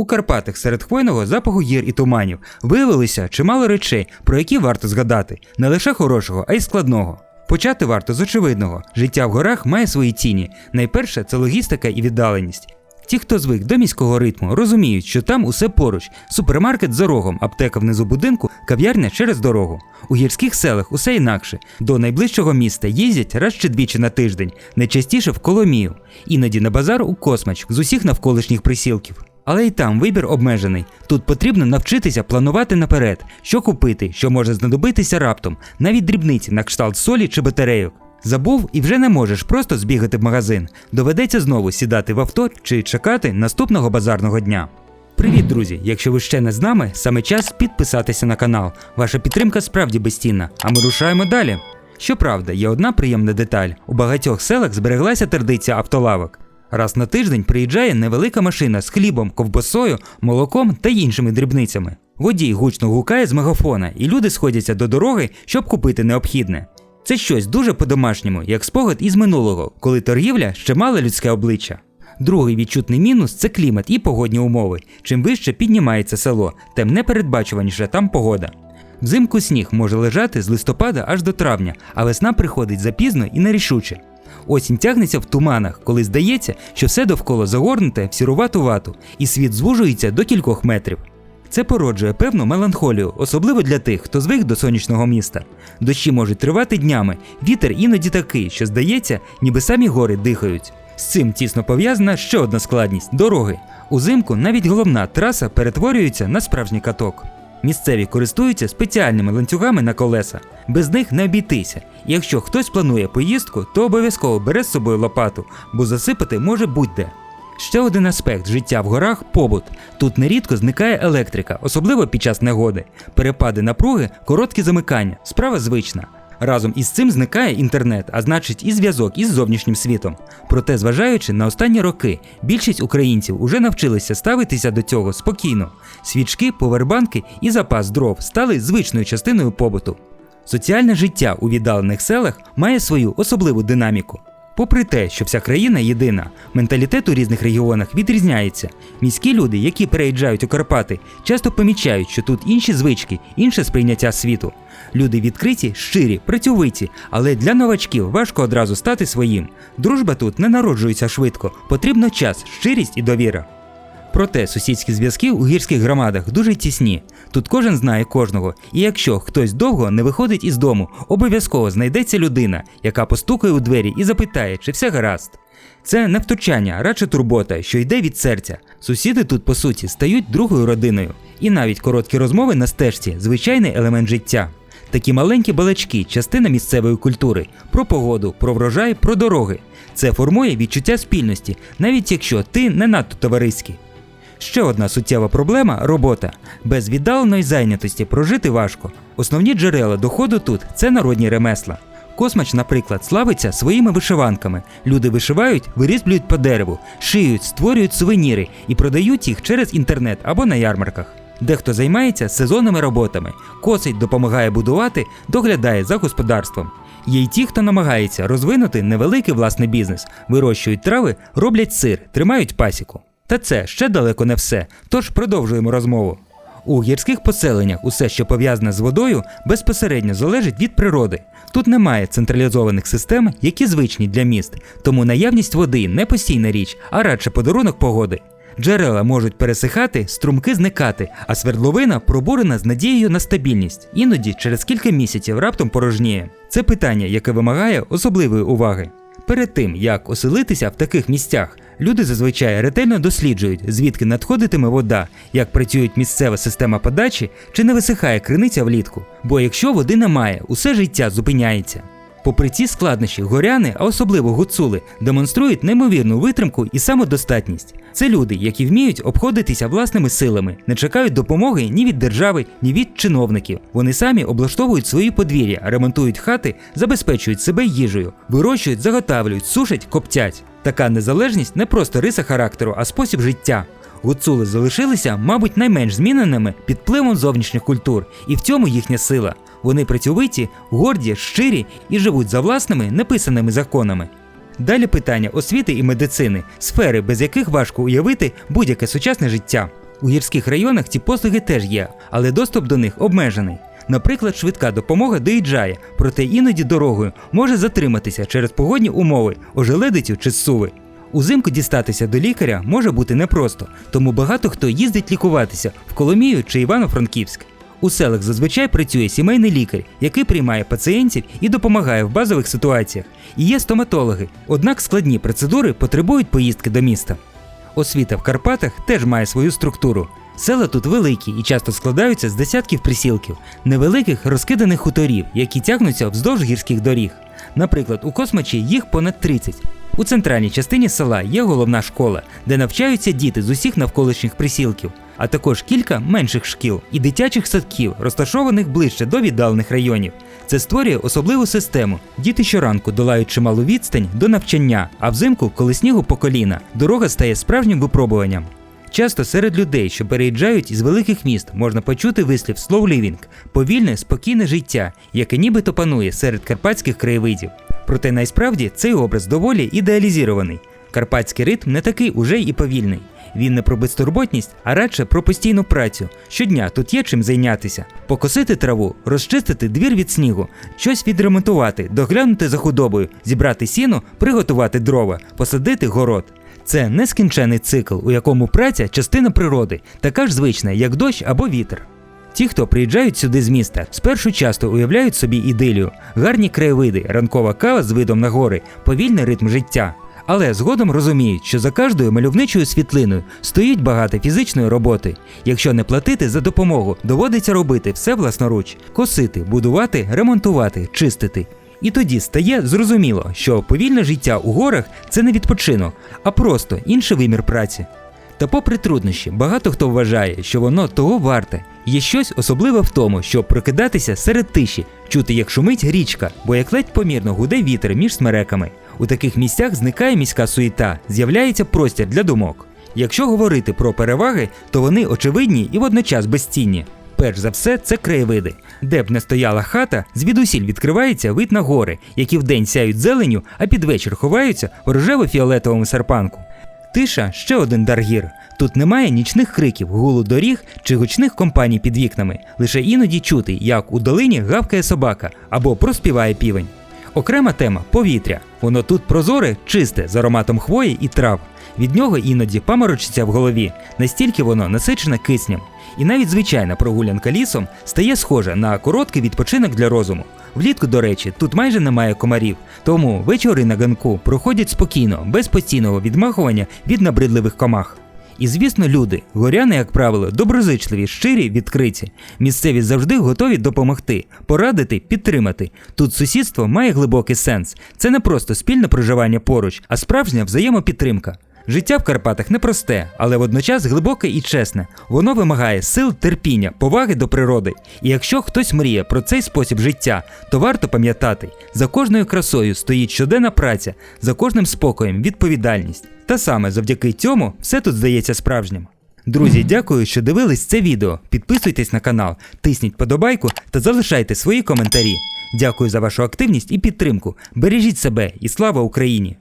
У Карпатах серед хвойного запаху гір і туманів виявилося чимало речей, про які варто згадати, не лише хорошого, а й складного. Почати варто з очевидного: життя в горах має свої тіні. Найперше це логістика і віддаленість. Ті, хто звик до міського ритму, розуміють, що там усе поруч: супермаркет за рогом, аптека внизу будинку, кав'ярня через дорогу. У гірських селах усе інакше. До найближчого міста їздять раз чи двічі на тиждень, найчастіше в Коломію, іноді на базар у Космач з усіх навколишніх присілків. Але й там вибір обмежений. Тут потрібно навчитися планувати наперед, що купити, що може знадобитися раптом, навіть дрібниці на кшталт солі чи батарейок. Забув і вже не можеш просто збігати в магазин. Доведеться знову сідати в авто чи чекати наступного базарного дня. Привіт, друзі! Якщо ви ще не з нами, саме час підписатися на канал. Ваша підтримка справді безцінна, а ми рушаємо далі. Щоправда, є одна приємна деталь: у багатьох селах збереглася традиція автолавок. Раз на тиждень приїжджає невелика машина з хлібом, ковбасою, молоком та іншими дрібницями. Водій гучно гукає з мегафона, і люди сходяться до дороги, щоб купити необхідне. Це щось дуже по-домашньому, як спогад із минулого, коли торгівля ще мала людське обличчя. Другий відчутний мінус це клімат і погодні умови. Чим вище піднімається село, тим непередбачуваніша там погода. Взимку сніг може лежати з листопада аж до травня, а весна приходить запізно і нерішуче. Осінь тягнеться в туманах, коли здається, що все довкола загорнуте в сірувату вату, і світ звужується до кількох метрів. Це породжує певну меланхолію, особливо для тих, хто звик до сонячного міста. Дощі можуть тривати днями, вітер іноді такий, що здається, ніби самі гори дихають. З цим тісно пов'язана ще одна складність дороги. Узимку навіть головна траса перетворюється на справжній каток. Місцеві користуються спеціальними ланцюгами на колеса. Без них не обійтися. Якщо хтось планує поїздку, то обов'язково бере з собою лопату, бо засипати може будь-де. Ще один аспект життя в горах побут. Тут нерідко зникає електрика, особливо під час негоди. Перепади напруги, короткі замикання. Справа звична. Разом із цим зникає інтернет, а значить і зв'язок із зовнішнім світом. Проте, зважаючи на останні роки, більшість українців уже навчилися ставитися до цього спокійно. Свічки, повербанки і запас дров стали звичною частиною побуту. Соціальне життя у віддалених селах має свою особливу динаміку. Попри те, що вся країна єдина, менталітет у різних регіонах відрізняється. Міські люди, які переїжджають у Карпати, часто помічають, що тут інші звички, інше сприйняття світу. Люди відкриті, щирі, працьовиті, але для новачків важко одразу стати своїм. Дружба тут не народжується швидко, потрібно час, щирість і довіра. Проте сусідські зв'язки у гірських громадах дуже тісні. Тут кожен знає кожного, і якщо хтось довго не виходить із дому, обов'язково знайдеться людина, яка постукає у двері і запитає, чи все гаразд. Це не втручання, радше турбота, що йде від серця. Сусіди тут, по суті, стають другою родиною. І навіть короткі розмови на стежці звичайний елемент життя. Такі маленькі балачки, частина місцевої культури, про погоду, про врожай, про дороги. Це формує відчуття спільності, навіть якщо ти не надто товариський. Ще одна суттєва проблема робота. Без віддаленої зайнятості прожити важко. Основні джерела доходу тут це народні ремесла. Космач, наприклад, славиться своїми вишиванками. Люди вишивають, вирізблюють по дереву, шиють, створюють сувеніри і продають їх через інтернет або на ярмарках. Дехто займається сезонними роботами, косить, допомагає будувати, доглядає за господарством. Є й ті, хто намагається розвинути невеликий власний бізнес, вирощують трави, роблять сир, тримають пасіку. Та це ще далеко не все, тож продовжуємо розмову. У гірських поселеннях усе, що пов'язане з водою, безпосередньо залежить від природи. Тут немає централізованих систем, які звичні для міст, тому наявність води не постійна річ, а радше подарунок погоди. Джерела можуть пересихати, струмки зникати, а свердловина пробурена з надією на стабільність, іноді через кілька місяців раптом порожніє. Це питання, яке вимагає особливої уваги. Перед тим як оселитися в таких місцях, люди зазвичай ретельно досліджують, звідки надходитиме вода, як працює місцева система подачі, чи не висихає криниця влітку. Бо якщо води немає, усе життя зупиняється. Попри ці складнощі, горяни, а особливо гуцули, демонструють неймовірну витримку і самодостатність. Це люди, які вміють обходитися власними силами, не чекають допомоги ні від держави, ні від чиновників. Вони самі облаштовують свої подвір'я, ремонтують хати, забезпечують себе їжею, вирощують, заготавлюють, сушать, коптять. Така незалежність не просто риса характеру, а спосіб життя. Гуцули залишилися, мабуть, найменш зміненими під впливом зовнішніх культур, і в цьому їхня сила. Вони працьовиті, горді, щирі і живуть за власними неписаними законами. Далі питання освіти і медицини, сфери, без яких важко уявити будь-яке сучасне життя. У гірських районах ці послуги теж є, але доступ до них обмежений. Наприклад, швидка допомога доїжджає, проте іноді дорогою може затриматися через погодні умови, ожеледицю чи зсуви. Узимку дістатися до лікаря може бути непросто, тому багато хто їздить лікуватися в Коломію чи Івано-Франківськ. У селах зазвичай працює сімейний лікар, який приймає пацієнтів і допомагає в базових ситуаціях. І є стоматологи, однак складні процедури потребують поїздки до міста. Освіта в Карпатах теж має свою структуру. Села тут великі і часто складаються з десятків присілків, невеликих розкиданих хуторів, які тягнуться вздовж гірських доріг. Наприклад, у Космачі їх понад 30. У центральній частині села є головна школа, де навчаються діти з усіх навколишніх присілків, а також кілька менших шкіл і дитячих садків, розташованих ближче до віддалених районів. Це створює особливу систему. Діти щоранку долають чималу відстань до навчання, а взимку, коли снігу по коліна, дорога стає справжнім випробуванням. Часто серед людей, що переїжджають із великих міст, можна почути вислів slow living – повільне, спокійне життя, яке нібито панує серед карпатських краєвидів. Проте насправді цей образ доволі ідеалізований. Карпатський ритм не такий уже і повільний. Він не про безтурботність, а радше про постійну працю. Щодня тут є чим зайнятися: покосити траву, розчистити двір від снігу, щось відремонтувати, доглянути за худобою, зібрати сіно, приготувати дрова, посадити город. Це нескінчений цикл, у якому праця частина природи, така ж звична, як дощ або вітер. Ті, хто приїжджають сюди з міста, спершу часто уявляють собі ідилію, гарні краєвиди, ранкова кава з видом на гори, повільний ритм життя. Але згодом розуміють, що за кожною мальовничою світлиною стоїть багато фізичної роботи. Якщо не платити за допомогу, доводиться робити все власноруч: косити, будувати, ремонтувати, чистити. І тоді стає зрозуміло, що повільне життя у горах це не відпочинок, а просто інший вимір праці. Та попри труднощі, багато хто вважає, що воно того варте. Є щось особливе в тому, щоб прокидатися серед тиші, чути, як шумить річка, бо як ледь помірно гуде вітер між смереками. У таких місцях зникає міська суєта, з'являється простір для думок. Якщо говорити про переваги, то вони очевидні і водночас безцінні. Перш за все, це краєвиди. Де б не стояла хата, звідусіль відкривається вид на гори, які вдень сяють зеленю, а під вечір ховаються в рожево-фіолетовому серпанку. Тиша ще один дар гір. Тут немає нічних криків, гулу доріг чи гучних компаній під вікнами. Лише іноді чути, як у долині гавкає собака або проспіває півень. Окрема тема повітря. Воно тут прозоре, чисте, з ароматом хвої і трав. Від нього іноді паморочиться в голові, настільки воно насичене киснем. І навіть звичайна прогулянка лісом стає схожа на короткий відпочинок для розуму. Влітку, до речі, тут майже немає комарів, тому вечори на ганку проходять спокійно, без постійного відмахування від набридливих комах. І звісно, люди, горяни, як правило, доброзичливі, щирі, відкриті. Місцеві завжди готові допомогти, порадити, підтримати. Тут сусідство має глибокий сенс. Це не просто спільне проживання поруч, а справжня взаємопідтримка. Життя в Карпатах непросте, але водночас глибоке і чесне. Воно вимагає сил, терпіння, поваги до природи. І якщо хтось мріє про цей спосіб життя, то варто пам'ятати, за кожною красою стоїть щоденна праця, за кожним спокоєм відповідальність. Та саме завдяки цьому все тут здається справжнім. Друзі, дякую, що дивились це відео. Підписуйтесь на канал, тисніть подобайку та залишайте свої коментарі. Дякую за вашу активність і підтримку. Бережіть себе і слава Україні!